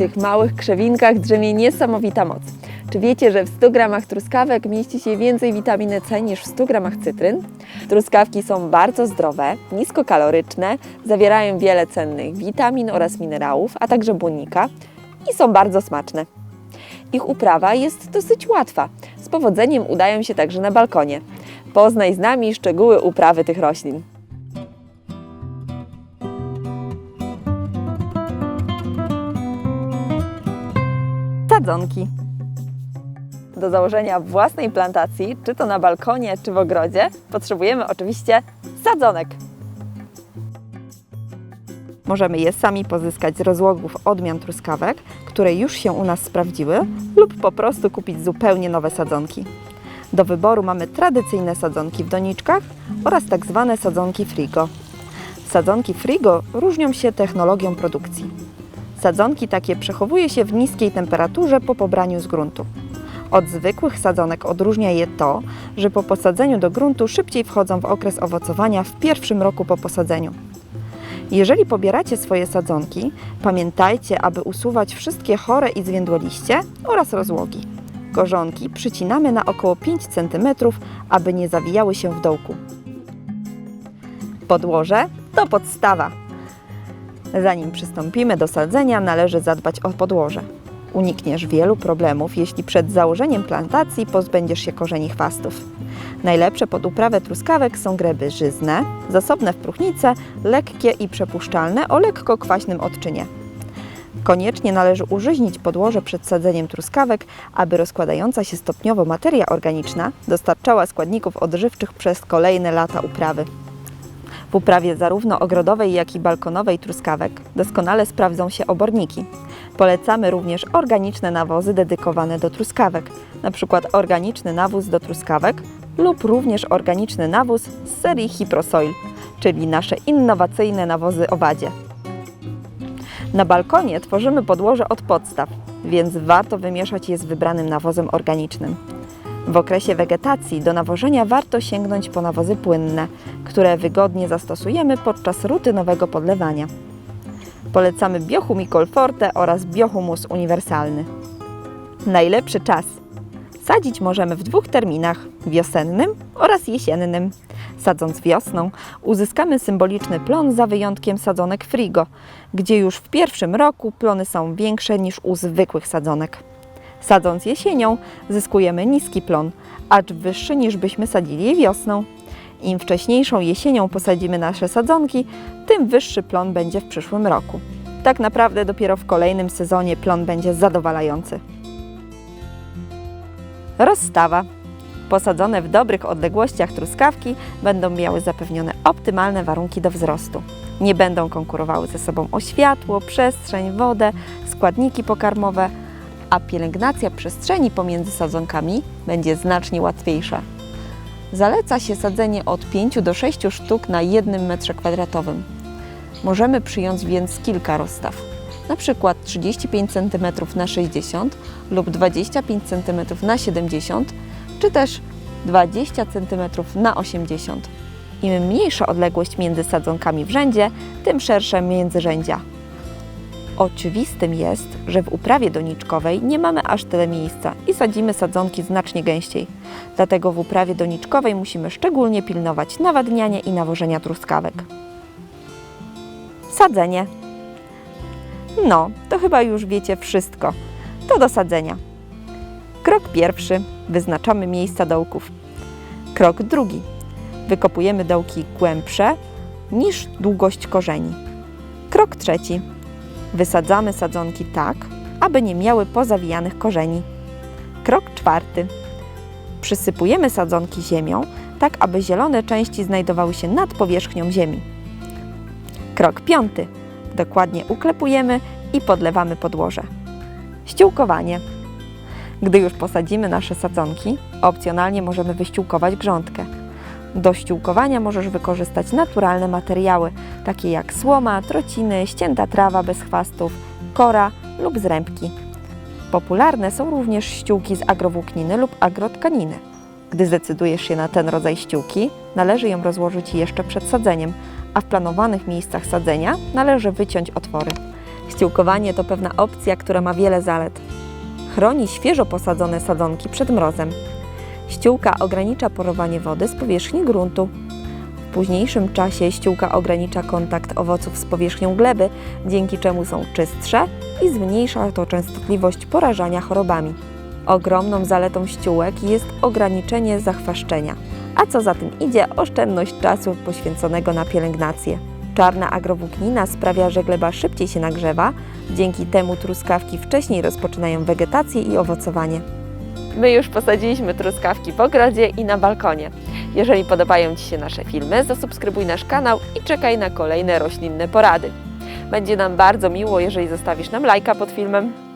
tych małych krzewinkach drzemie niesamowita moc. Czy wiecie, że w 100 gramach truskawek mieści się więcej witaminy C niż w 100 gramach cytryn? Truskawki są bardzo zdrowe, niskokaloryczne, zawierają wiele cennych witamin oraz minerałów, a także błonnika i są bardzo smaczne. Ich uprawa jest dosyć łatwa. Z powodzeniem udają się także na balkonie. Poznaj z nami szczegóły uprawy tych roślin. Sadzonki. Do założenia własnej plantacji, czy to na balkonie, czy w ogrodzie, potrzebujemy oczywiście sadzonek. Możemy je sami pozyskać z rozłogów odmian truskawek, które już się u nas sprawdziły, lub po prostu kupić zupełnie nowe sadzonki. Do wyboru mamy tradycyjne sadzonki w doniczkach oraz tak zwane sadzonki frigo. Sadzonki frigo różnią się technologią produkcji. Sadzonki takie przechowuje się w niskiej temperaturze po pobraniu z gruntu. Od zwykłych sadzonek odróżnia je to, że po posadzeniu do gruntu szybciej wchodzą w okres owocowania w pierwszym roku po posadzeniu. Jeżeli pobieracie swoje sadzonki, pamiętajcie, aby usuwać wszystkie chore i zwiędłe liście oraz rozłogi. Korzonki przycinamy na około 5 cm, aby nie zawijały się w dołku. Podłoże to podstawa. Zanim przystąpimy do sadzenia, należy zadbać o podłoże. Unikniesz wielu problemów, jeśli przed założeniem plantacji pozbędziesz się korzeni chwastów. Najlepsze pod uprawę truskawek są greby żyzne, zasobne w próchnicę, lekkie i przepuszczalne o lekko kwaśnym odczynie. Koniecznie należy użyźnić podłoże przed sadzeniem truskawek, aby rozkładająca się stopniowo materia organiczna dostarczała składników odżywczych przez kolejne lata uprawy. W uprawie zarówno ogrodowej, jak i balkonowej truskawek doskonale sprawdzą się oborniki. Polecamy również organiczne nawozy dedykowane do truskawek, np. organiczny nawóz do truskawek lub również organiczny nawóz z serii Hiprosoil, czyli nasze innowacyjne nawozy owadzie. Na balkonie tworzymy podłoże od podstaw, więc warto wymieszać je z wybranym nawozem organicznym. W okresie wegetacji do nawożenia warto sięgnąć po nawozy płynne, które wygodnie zastosujemy podczas rutynowego podlewania. Polecamy Biohumicol Forte oraz Biohumus Uniwersalny. Najlepszy czas. Sadzić możemy w dwóch terminach: wiosennym oraz jesiennym. Sadząc wiosną, uzyskamy symboliczny plon za wyjątkiem sadzonek frigo, gdzie już w pierwszym roku plony są większe niż u zwykłych sadzonek. Sadząc jesienią, zyskujemy niski plon, acz wyższy niż byśmy sadzili je wiosną. Im wcześniejszą jesienią posadzimy nasze sadzonki, tym wyższy plon będzie w przyszłym roku. Tak naprawdę dopiero w kolejnym sezonie plon będzie zadowalający. Rozstawa. Posadzone w dobrych odległościach truskawki będą miały zapewnione optymalne warunki do wzrostu. Nie będą konkurowały ze sobą o światło, przestrzeń, wodę, składniki pokarmowe, a pielęgnacja przestrzeni pomiędzy sadzonkami będzie znacznie łatwiejsza. Zaleca się sadzenie od 5 do 6 sztuk na 1 metrze kwadratowym. Możemy przyjąć więc kilka rozstaw, przykład 35 cm na 60 lub 25 cm na 70, czy też 20 cm na 80. Im mniejsza odległość między sadzonkami w rzędzie, tym szersze międzyrzędzia. Oczywistym jest, że w uprawie doniczkowej nie mamy aż tyle miejsca i sadzimy sadzonki znacznie gęściej. Dlatego w uprawie doniczkowej musimy szczególnie pilnować nawadniania i nawożenia truskawek. Sadzenie. No, to chyba już wiecie wszystko. To do sadzenia. Krok pierwszy. Wyznaczamy miejsca dołków. Krok drugi. Wykopujemy dołki głębsze niż długość korzeni. Krok trzeci. Wysadzamy sadzonki tak, aby nie miały pozawijanych korzeni. Krok czwarty. Przysypujemy sadzonki ziemią, tak aby zielone części znajdowały się nad powierzchnią ziemi. Krok piąty. Dokładnie uklepujemy i podlewamy podłoże. Ściółkowanie. Gdy już posadzimy nasze sadzonki, opcjonalnie możemy wyściółkować grządkę. Do ściółkowania możesz wykorzystać naturalne materiały, takie jak słoma, trociny, ścięta trawa bez chwastów, kora lub zrębki. Popularne są również ściółki z agrowłókniny lub agrotkaniny. Gdy zdecydujesz się na ten rodzaj ściółki, należy ją rozłożyć jeszcze przed sadzeniem, a w planowanych miejscach sadzenia należy wyciąć otwory. Ściółkowanie to pewna opcja, która ma wiele zalet. Chroni świeżo posadzone sadzonki przed mrozem. Ściółka ogranicza porowanie wody z powierzchni gruntu. W późniejszym czasie ściółka ogranicza kontakt owoców z powierzchnią gleby, dzięki czemu są czystsze i zmniejsza to częstotliwość porażania chorobami. Ogromną zaletą ściółek jest ograniczenie zachwaszczenia, a co za tym idzie oszczędność czasu poświęconego na pielęgnację. Czarna agrowłóknina sprawia, że gleba szybciej się nagrzewa, dzięki temu truskawki wcześniej rozpoczynają wegetację i owocowanie. My już posadziliśmy truskawki w ogrodzie i na balkonie. Jeżeli podobają Ci się nasze filmy, zasubskrybuj nasz kanał i czekaj na kolejne roślinne porady. Będzie nam bardzo miło, jeżeli zostawisz nam lajka pod filmem.